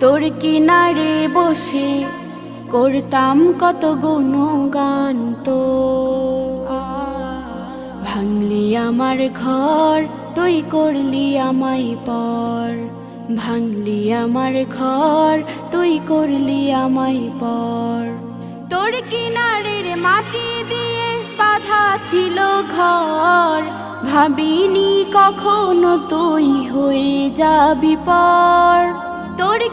তোর কিনারে বসে করতাম কত গুণগান তো। ভাঙলি আমার ঘর, তুই করলি আমায় পর। ভাঙলি আমার ঘর, তুই করলি আমায় পর। তোর কিনারের মাটি দিয়ে বাধা ছিল ঘর। ভাবিনি কখনো তুই হয়ে যাবি পর।